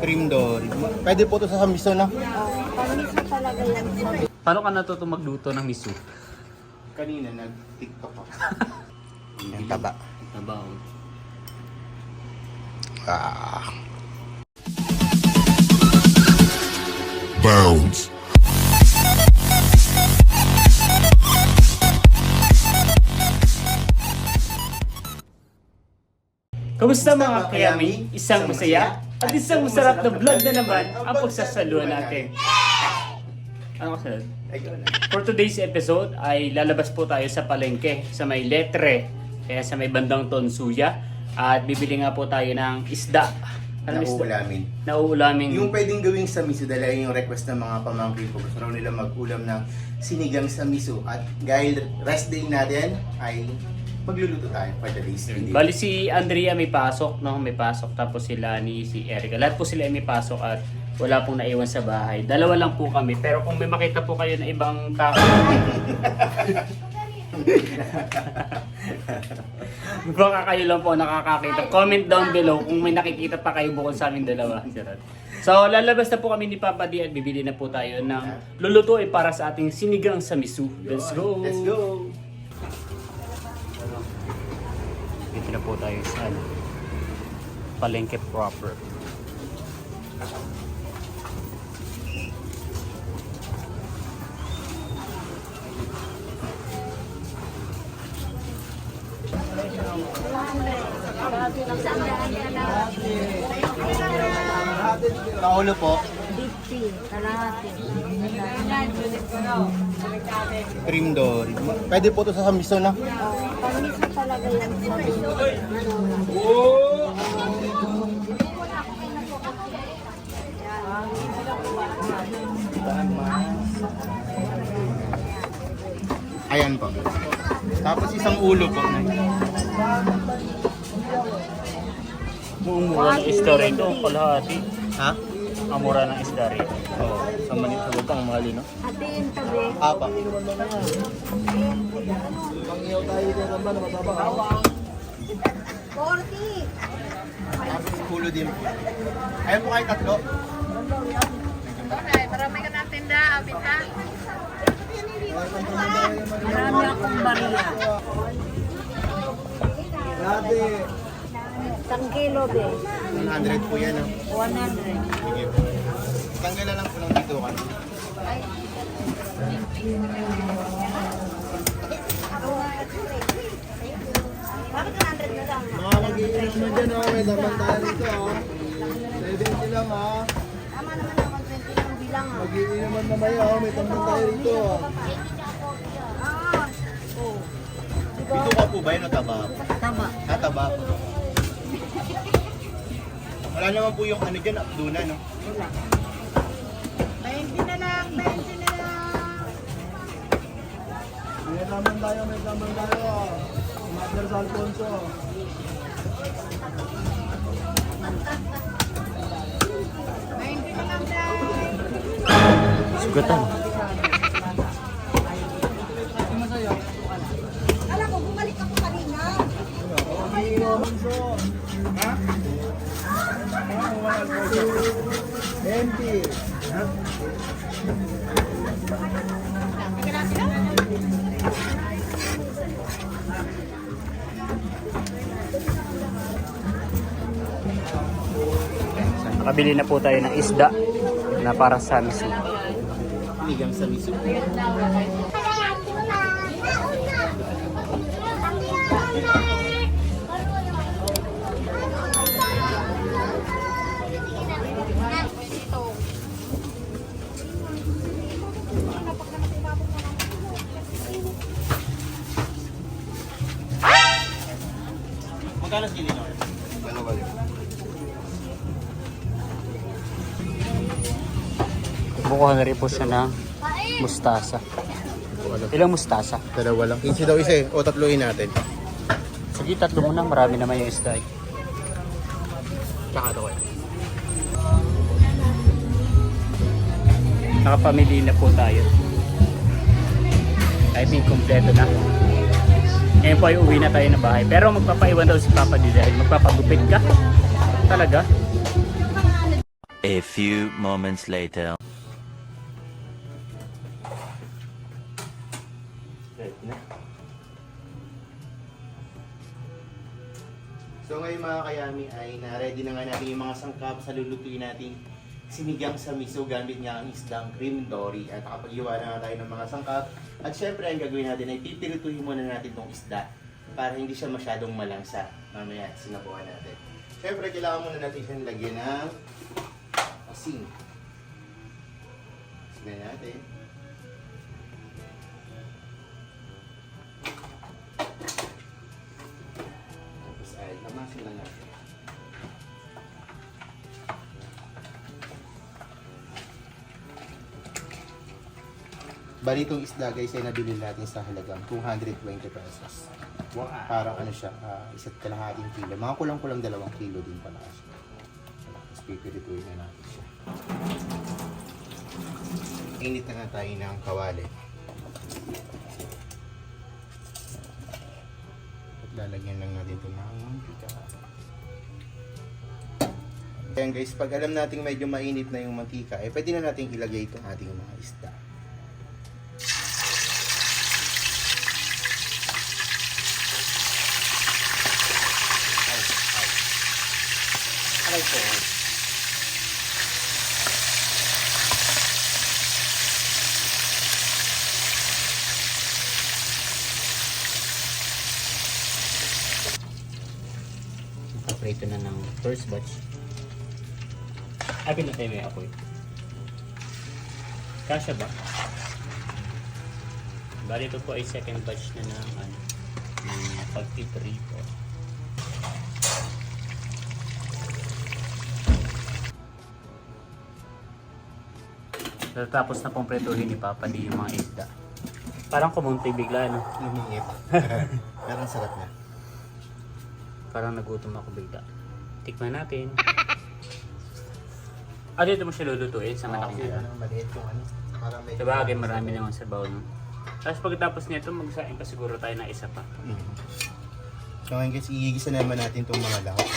Cream dory. Pwede po to sa miso na. Panis na talaga yan. Sabi Paano ka natuto magluto ng miso? Kanina nag-tiktok ako. Ang taba. Tabaw. Ah. Bounce. Kamusta mga kayami? Isang masaya at isang masarap na vlog na naman ang pagsasaluhan natin. Ano kasunod? For today's episode ay lalabas po tayo sa palengke sa may letre kaya sa may bandang Tonsuya at bibili nga po tayo ng isda. Ano isda? Nauulamin. Nauulamin. Yung pwedeng gawing sa miso dahil yung request ng mga pamangkin ko. Gusto raw nila mag-ulam ng sinigang sa miso. At dahil rest day natin ay magluluto tayo for the day's video. Bali si Andrea may pasok, no? May pasok. Tapos sila ni si Erica. Lahat po sila ay may pasok at wala pong naiwan sa bahay. Dalawa lang po kami. Pero kung may makita po kayo na ibang tao, baka kayo lang po nakakakita. Comment down below kung may nakikita pa kayo bukod sa aming dalawa. So, lalabas na po kami ni Papa D at bibili na po tayo ng lulutuin para sa ating sinigang sa miso. Let's go! Let's go! Dito na po tayo sa ano, palengke proper. Kaulo po. 50, kalahati. Cream dory. Pwede po to sa miso na. Panis na talaga yan. Sabi Ayan po. Tapos isang ulo po. Mumura ng isda rito, kalahati. Ha? Ang mura ng isda rito. Oo. Sa manit sa butang mahali, no? Ate yung tabi. Apa. Forty. Tapos ulo din po. Ayan po kayo tatlo. Marami akong bariya. Isang kilo be. 100 po yan, no? 100. Sige po. Tanggalan lang po ng dito kan. Bakit 100 na lang? Mga mag-iinom na dyan, oh. may daman tayo rito. Oh. 70 lang ha. Tama naman ako 20 lang bilang ah. Mag-iinuman na maya, oh. may daman tayo rito. oh. Ah. Oh. Dito ka po ba yun o taba? Tama. Ha, taba po. Wala naman po yung ano dyan, abduna, no? Wala. 20 na lang, 20 na lang. May daman tayo, may daman tayo. Mother Alfonso. Sugatan. Nakabili na po tayo ng isda na para sa miso. Sinigang sa miso. Magkano sa kilo? Bukuhan na rin po siya ng mustasa. Ilang mustasa? Dalawa lang. 15 daw isa eh. O tatluin natin. Sige, tatlo muna. Marami naman yung isda eh. Tsaka ito kayo. Nakapamili na po tayo. I think kompleto na. Ngayon po ay uwi na tayo na bahay. Pero magpapaiwan daw si Papa D dahil magpapagupit ka. Talaga? A few moments later. So ngayon mga kayami ay na-ready na nga natin yung mga sangkap sa lulutuin natin. Sinigang sa miso gamit nga ang isdang cream dory. At nakapag-iwa na tayo ng mga sangkap. At syempre ang gagawin natin ay pipirituhin muna natin tong isda para hindi siya masyadong malangsa mamaya sinabuhan natin. Syempre kailangan muna natin siyang lagyan ng asin. Asin natin Bali itong isda guys ay nabili natin sa halagang 220 pesos. Wow. Parang ano siya, ah, isa't kalahating kilo. Mga kulang-kulang dalawang kilo din pala siya. Tapos pipirituin na natin siya. Init na nga tayo ng kawali. At lalagyan lang natin ito ng mantika. Ayan guys, pag alam nating medyo mainit na yung mantika, eh pwede na natin ilagay itong ating mga isda. Ay, ay. Aray po. Paprito na ng first batch. Ay, pinatay mo yung apoy. Kasha ba? Bali ito po ay second batch na ng ano, ng pagpiprito. Tapos na pong prituhin ni Papa di yung mga isda. Parang kumunti bigla, no? Lumiit. Pero ang sarap na. Parang nagutom ako bigla. Tikman natin. Ah, dito mo siya lulutuin sa malaking Kasi ano. ano, maliit yung ano. Parang medyo... Sa bagay, marami naman sa bawl. No? Tapos pagkatapos nito, magsain pa siguro tayo na isa pa. Mm. So ngayon guys, igigisa naman natin itong mga lahat.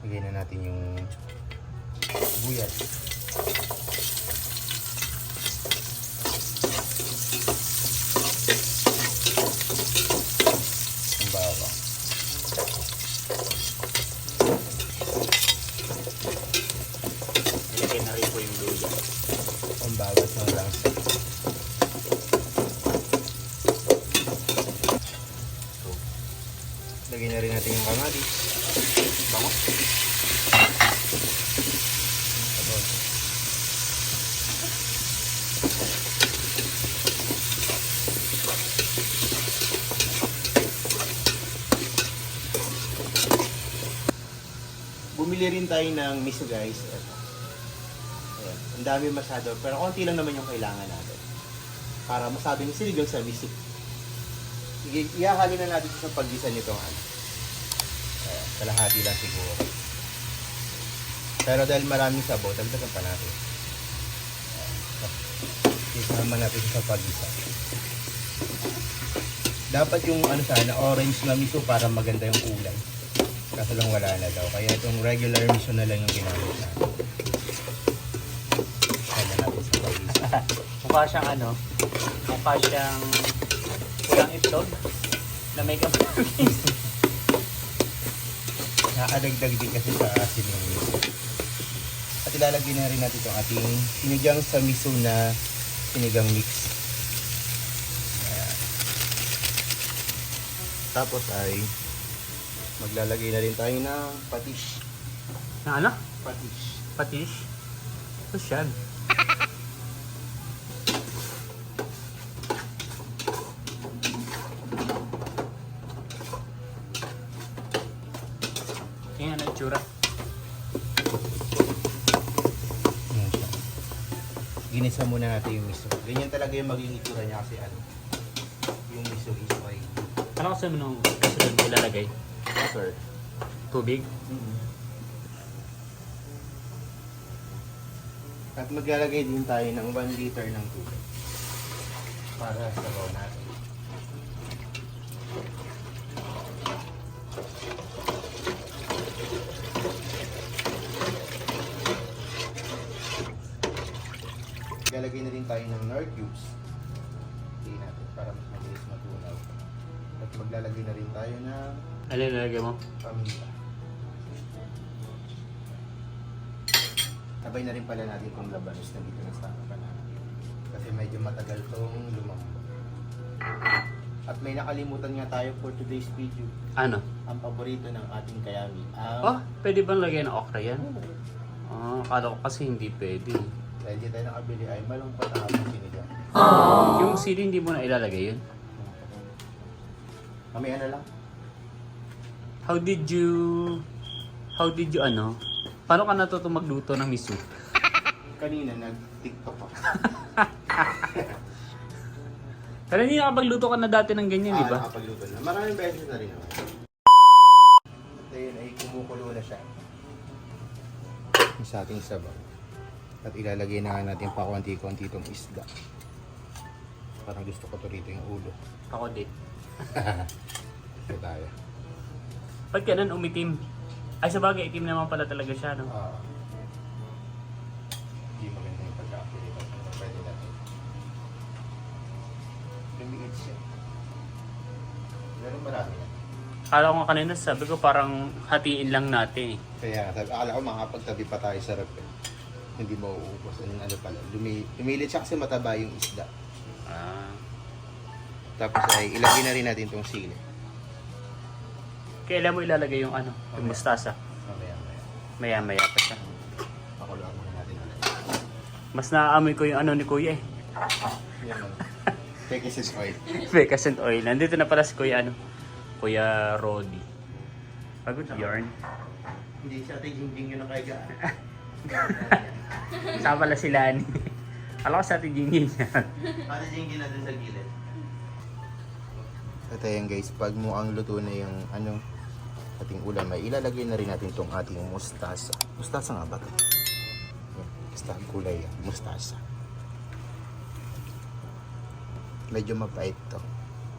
Lagyan na natin yung buyas. Lagyan na rin natin yung kamatis. Bango. Bumili rin tayo ng miso guys. Ito. Ayan. Ang dami masyado, pero konti lang naman yung kailangan natin. Para masabing siligang sa miso. Ihahalo na natin sa paggisa ano. Ayan, kalahati lang siguro. Pero dahil maraming sabaw, dagdagan pa natin. Isama natin sa paggisa. Dapat yung ano sana, orange na miso para maganda yung kulay. Kaso lang wala na daw. Kaya itong regular miso na lang yung ginamit natin. Kaya natin sa paggisa. Mukha siyang ano, mukha siyang pulang itlog na may kamatis. Nakadagdag din kasi sa asin yung miso. At ilalagay na rin natin itong ating sinigang sa miso na sinigang mix. Ayan. Tapos ay maglalagay na rin tayo ng patish. na ano? Patish. Patish? Ito siya. Tingnan ano yung tsura. Ayan siya. Ginisa muna natin yung miso. Ganyan talaga yung magiging itsura niya kasi ano. Yung miso is oil. Ano kasi mo nung kasunod ilalagay? Water. Tubig? Mm-hmm. At maglalagay din tayo ng 1 liter ng tubig para sa baon natin. Galagay na rin tayo ng nor cubes. Tingnan natin para mas mabilis matunaw. At maglalagay na rin tayo ng ano yung nalagay mo? paminta. Sabay na rin pala natin itong labanos na dito na sa natin. Kasi medyo matagal itong lumambot. At may nakalimutan nga tayo for today's video. Ano? Ang paborito ng ating kayami. Ang Oh, pwede bang lagyan ng okra yan? Ah, akala ko kasi hindi pwede. Dahil di tayo nakabili ay malungkot ang ating sinigang. Yung sili hindi mo na ilalagay yun? Mamaya na lang. How did you... How did you ano? Paano ka natuto magluto ng miso? Kanina nag-tiktok ako. Pero hindi nakapagluto ka na dati ng ganyan, di Ah, ba? nakapagluto na. Maraming beses na rin naman. At ayun ay kumukulo na siya. Sa ating sabaw. At ilalagay na nga natin pa konti-konti itong isda. Parang gusto ko to rito yung ulo. Ako din. Ito tayo. Ba't ganun umitim? Ay, sa bagay, itim naman pala talaga siya, no? Ah. Hindi maganda yung pagka-apelito. Pwede natin. Lumiit siya. Pero marami na. Kala ko kanina, sabi ko parang hatiin lang natin eh. Kaya sabi, akala ko makapagtabi pa tayo sa rep. eh. Hindi mauubos. Ano, ano pala. Lumi, lumilit siya kasi mataba yung isda. Ah. Tapos ay ilagay na rin natin itong sili. Kailan mo ilalagay yung ano, yung Okay. mustasa? Mamaya, mamaya. Maya-maya pa siya. Pakuluan muna natin ulit. Mas naaamoy ko yung ano ni Kuya eh. Yan lang. Is oil. Becas and oil. Nandito na pala si Kuya ano, Kuya Rodi. Pagod yarn. Hindi siya ate jingjing yun ang kaya Saan pala sila ni? Alam ko sa ating Jingjing yan. Ate jingjing na dun sa gilid. Ito yan guys, pag mo ang luto na yung ano, ating ulam ay ilalagay na rin natin itong ating mustasa. Mustasa nga ba ito? Yan, Basta gulay yan, mustasa. Medyo mapait to.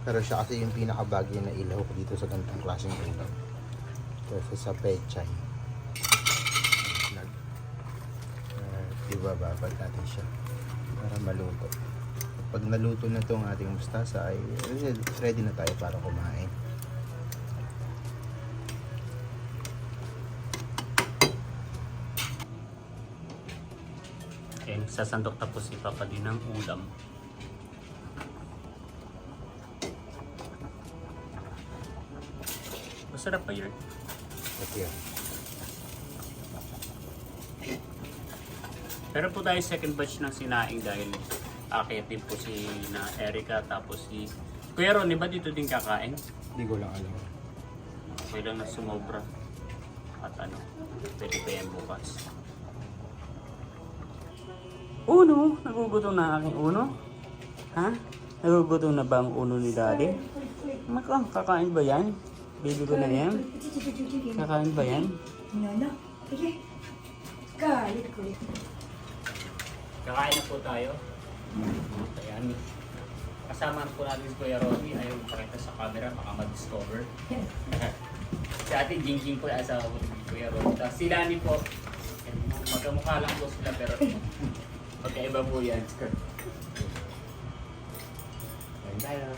Pero siya kasi yung pinakabagay na ilaw ko dito sa ganitong klaseng ulam. Kasi sa pechay. Nag, uh, ibababad natin siya para maluto. Pag naluto na itong ating mustasa ay ready na tayo para kumain. Okay, sasandok tapos si Papa din ng ulam. Masarap pa yun. Yan. Pero po tayo second batch ng sinaing dahil akit din po si na Erica tapos si Kuya Ronnie ba dito din kakain? Hindi ko lang alam. Okay lang na sumobra. At ano, pwede pa yan bukas. Uno? Nagugutom na aking uno? Ha? Nagugutom na ba ang uno ni daddy? Maka, kakain ba yan? Baby ko na yan? Kakain ba yan? Nana, sige. Galit ko. Kakain na po tayo. Ayan. Kasama po natin si Kuya Ronnie. Ayaw makita sa camera, baka ma-discover. si Ate Jingjing po yung asawa ko ni Kuya Ronnie. Tapos si Lani po, magkamukha lang po sila pero magkaiba po yan. Ayan tayo.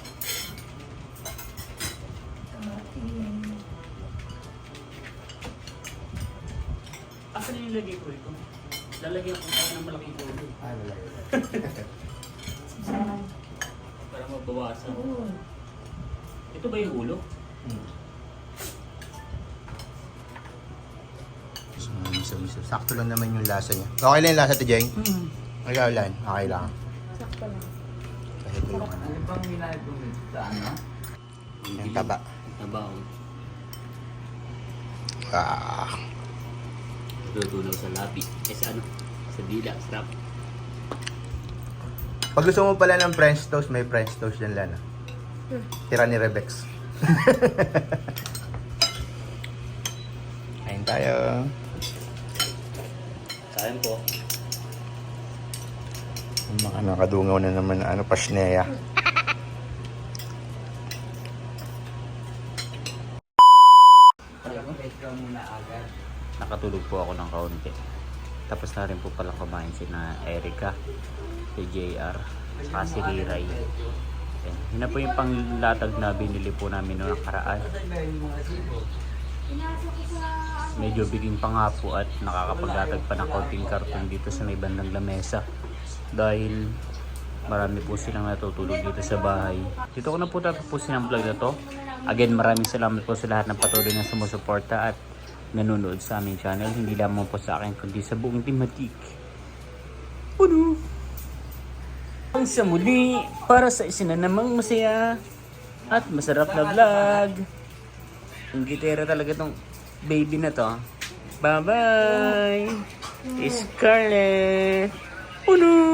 Asan yung lagay ko ito? Lalagyan ko tayo ng malaking ulo. Ah, lalagay. Para mabawasan. Ito ba yung ulo? Hmm. Sakto lang naman yung lasa niya. Okay lang yung lasa, Tijeng? Hmm. Lang. Okay lang. Sakto lang. Kasi ito yung ano. Ano bang ginagawa mo sa ano? Yung taba. Tabaw. Ah. Tutunaw sa labi. Eh sa ano? Sa dila. Sarap. Pag gusto mo pala ng French toast, may French toast yan, Lana. Tira ni Rebex. Kain tayo. Kain po. Mga nakadungaw na naman na ano, pasneya. Nakatulog po ako ng kaunti. tapos na rin po pala kumain si na Erica, si JR, si Riray. Ayan. Yun na po yung panglatag na binili po namin noong nakaraan. Medyo biging pa nga po at nakakapaglatag pa ng konting karton dito sa may bandang lamesa. Dahil marami po silang natutulog dito sa bahay. Dito ko na po tatapusin ang vlog na to. Again, maraming salamat po sa lahat ng patuloy na sumusuporta at nanonood sa aming channel. Hindi lamang po sa akin, kundi sa buong Timatik. Puno! Ang sa muli, para sa isa na namang masaya at masarap na vlog. Ang gitera talaga tong baby na to. Bye-bye! Scarlett! Puno!